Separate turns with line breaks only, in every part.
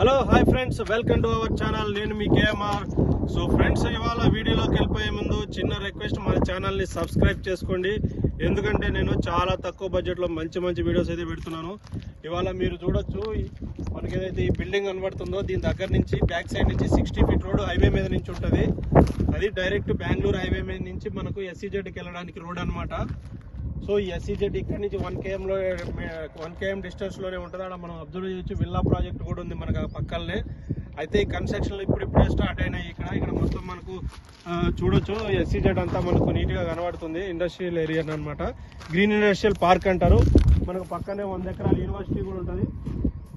Hello hi friends welcome to our channel నేను మీ KMR. So friends ఇవాళ వీడియోలోకి వెళ్ళిపోయే ముందు చిన్న రిక్వెస్ట్ మన ఛానల్ని సబ్స్క్రైబ్ చేసుకోండి. ఎందుకంటే నేను చాలా తక్కువ బడ్జెట్లో మంచి మంచి వీడియోస్ అయితే పెడుతున్నాను. ఇవాళ మీరు చూడొచ్చు మనకి ఏదైతే ఈ బిల్డింగ్ కనబడుతుందో దీని దగ్గర నుంచి బ్యాక్ సైడ్ నుంచి సిక్స్టీ ఫీట్ రోడ్ హైవే మీద నుంచి ఉంటుంది. అది డైరెక్ట్ బెంగళూరు హైవే మీద నుంచి మనకు ఎస్సీజెడ్కి వెళ్ళడానికి రోడ్ అన్నమాట. సో ఈ ఎస్సీజెడ్ ఇక్కడ నుంచి వన్ కేఎంలో వన్ కేఎం డిస్టెన్స్లోనే ఉంటుంది. అక్కడ మనం అబ్జర్వ్ చేయొచ్చు. విల్లా ప్రాజెక్ట్ కూడా ఉంది మనకు పక్కనే అయితే ఈ కన్స్ట్రక్షన్లు ఇప్పుడు ఇప్పుడే స్టార్ట్ అయినాయి ఇక్కడ. ఇక్కడ మొత్తం మనకు చూడొచ్చు. ఎస్సీజెడ్ అంతా మనకు నీట్గా కనబడుతుంది. ఇండస్ట్రియల్ ఏరియా అనమాట గ్రీన్ ఇండస్ట్రియల్ పార్క్ అంటారు. మనకు పక్కనే వంద ఎకరాల యూనివర్సిటీ కూడా ఉంటుంది.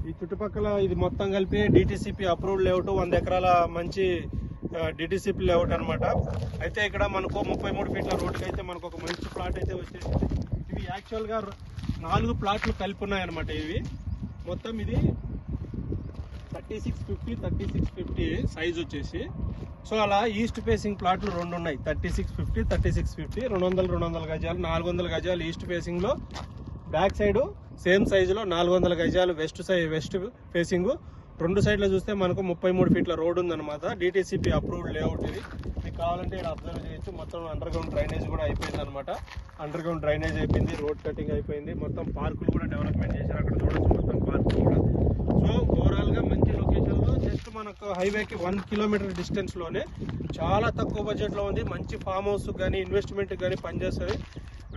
ఈ చుట్టుపక్కల ఇది మొత్తం కలిపి డిటిసిపి అప్రూవ్డ్ లేఅవుట్ వంద ఎకరాల మంచి డిటిసిపి లేఅవుట్ అనమాట అయితే ఇక్కడ మనకు ముప్పై మూడు ఫీట్ల రోడ్కి అయితే మనకు ఒక మంచి ప్లాట్ అయితే వచ్చేసింది. ఇవి యాక్చువల్గా నాలుగు ప్లాట్లు కలిపి ఉన్నాయన్నమాట ఇవి. మొత్తం ఇది thirty six fifty thirty six fifty size వచ్చేసి. సో అలా ఈస్ట్ ఫేసింగ్ ప్లాట్లు రెండు ఉన్నాయి. Thirty six fifty thirty six fifty రెండు వందల రెండు వందల గజాలు నాలుగు వందల గజాలు ఈస్ట్ ఫేసింగ్లో బ్యాక్ సైడ్ సేమ్ సైజులో నాలుగు వందల గజాలు వెస్ట్ సై వెస్ట్ ఫేసింగ్ రెండు సైడ్లో చూస్తే మనకు ముప్పై మూడు ఫీట్ల రోడ్ ఉందన్నమాట. డిటీసీపీ అప్రూవ్డ్ లేఅవుట్ ఇది. మీకు కావాలంటే ఇక్కడ అబ్జర్వ్ చేయొచ్చు. మొత్తం అండర్ గ్రౌండ్ డ్రైనేజ్ కూడా అయిపోయింది అనమాట అండర్ గ్రౌండ్ డ్రైనేజ్ అయిపోయింది రోడ్ కటింగ్ అయిపోయింది. మొత్తం పార్కులు కూడా డెవలప్మెంట్ చేశారు. అక్కడ చూడొచ్చు మొత్తం పార్కులు కూడా. సో ఓవరాల్గా మంచి లొకేషన్లో జస్ట్ మనకు హైవేకి వన్ కిలోమీటర్ డిస్టెన్స్లోనే చాలా తక్కువ బడ్జెట్లో ఉంది. మంచి ఫామ్ హౌస్ కానీ ఇన్వెస్ట్మెంట్ కానీ పనిచేస్తుంది.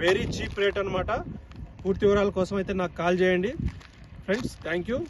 వెరీ చీప్ రేట్ అనమాట పూర్తి వివరాల కోసం అయితే నాకు కాల్ చేయండి. Friends thank you